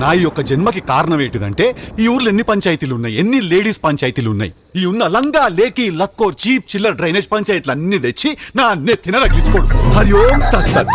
నా యొక్క జన్మకి కారణం ఏంటిదంటే ఈ ఊర్లో ఎన్ని పంచాయతీలు ఉన్నాయి? ఎన్ని లేడీస్ పంచాయతీలు ఉన్నాయి? ఈ ఉన్న లంగా లేకి లక్కో చీప్ చిల్లర్ డ్రైనేజ్ పంచాయతీలు అన్ని తెచ్చి నా నెత్తిన రగిలించుకోడు. హరి ఓం తత్సత్.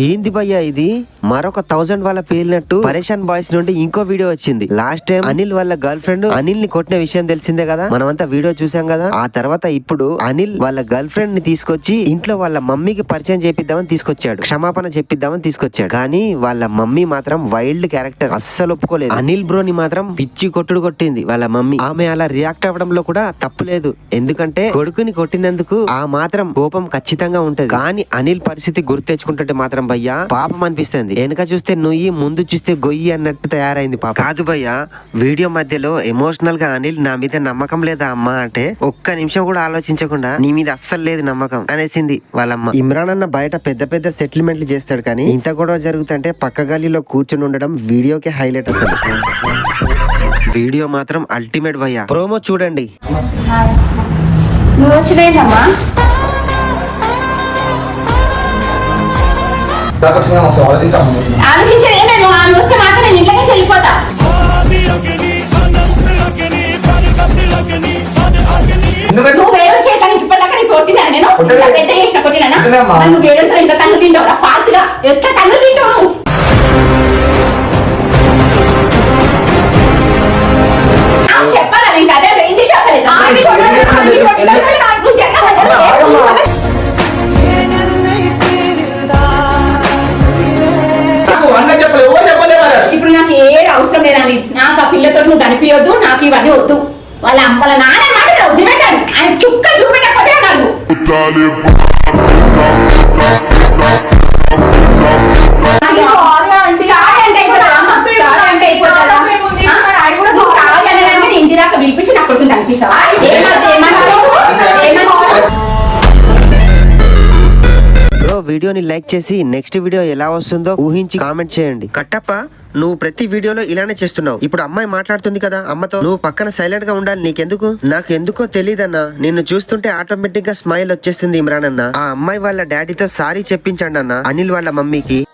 ఏంది భయ్యా ఇది? మరొక థౌజండ్ వాళ్ళ పేలినట్టు పరేషాన్ బాయ్స్ నుండి ఇంకో వీడియో వచ్చింది. లాస్ట్ టైం అనిల్ వాళ్ళ గర్ల్ ఫ్రెండ్ అనిల్ని కొట్టిన విషయం తెలిసిందే కదా? మనమంతా వీడియో చూసాం కదా? ఆ తర్వాత ఇప్పుడు అనిల్ వాళ్ళ గర్ల్ ఫ్రెండ్ని తీసుకొచ్చి ఇంట్లో వాళ్ళ మమ్మీకి పరిచయం చేపిద్దామని తీసుకొచ్చాడు. క్షమాపణ చెప్పిద్దామని తీసుకొచ్చాడు. కానీ వాళ్ళ మమ్మీ మాత్రం వైల్డ్ క్యారెక్టర్ అస్సలు ఒప్పుకోలేదు. అనిల్ బ్రోని మాత్రం పిచ్చి కొట్టుడు కొట్టింది వాళ్ళ మమ్మీ. ఆమె అలా రియాక్ట్ అవ్వడంలో కూడా తప్పులేదు ఎందుకంటే కొడుకుని కొట్టినందుకు ఆ మాత్రం కోపం ఖచ్చితంగా ఉంటది. కానీ అనిల్ పరిస్థితి గుర్తు తెచ్చుకుంటుంటే మాత్రం భయ్యా పాపం అనిపిస్తుంది. వెనక చూస్తే నుయ్యి ముందు చూస్తే గొయ్యి అన్నట్టు తయారైంది పాప. కాదు భయ్యా వీడియో మధ్యలో ఎమోషనల్గా అనిల్ నా మీద నమ్మకం లేదా అమ్మా అంటే ఒక్క నిమిషం కూడా ఆలోచించకుండా నీ మీద అస్సలు లేదు నమ్మకం అనేసింది వాళ్ళమ్మ. ఇమ్రాన్ అన్న బయట పెద్ద పెద్ద సెటిల్మెంట్లు చేస్తాడు కానీ ఇంత గొడవ జరుగుతుంటే పక్క గలీలో కూర్చుని ఉండడం వీడియోకి హైలైట్ అసలు. వీడియో మాత్రం అల్టిమేట్ భయ్యా. ప్రోమో చూడండి. నువ్వు వచ్చినా ఒకసారి ఆలోచించాము ఆలోచించేది లేదు ఆమె వస్తే మాత్రం నేను ఇంట్లోకి వెళ్ళిపోతా నువ్వు వేరే చేయడానికి ఇప్పటిదాకా నీకు కొట్టినా నేను? పెద్ద చేసిన కొట్టినా. నువ్వు వేడంతో ఇంత తన్ను తింటావు? ఫాస్ట్గా ఎట్లా తన్ను తింటావు? పిల్లతో నువ్వు కనిపించొద్దు నాకు ఇవన్నీ వద్దు. వాళ్ళ వాళ్ళ నాన్న మాట ఆయన చుక్క చూపెట్టకపోతే నాకు ఇంటి దాకా పిలిపించి నా కొడుకుని కనిపిస్తావా వీడియోని లైక్ చేసి నెక్స్ట్ వీడియో ఎలా వస్తుందో ఊహించి కామెంట్ చేయండి. కట్టప్ప నువ్వు ప్రతి వీడియోలో ఇలానే చేస్తున్నావు. ఇప్పుడు అమ్మాయి మాట్లాడుతుంది కదా అమ్మతో నువ్వు పక్కన సైలెంట్గా ఉండాలి నీకెందుకు? నాకు ఎందుకో తెలియదన్నా నిన్ను చూస్తుంటే ఆటోమేటిక్గా స్మైల్ వచ్చేస్తుంది ఇమ్రాన్ అన్న ఆ అమ్మాయి వాళ్ళ డాడీతో సారీ చెప్పించండి అన్న అనిల్ వాళ్ళ మమ్మీకి.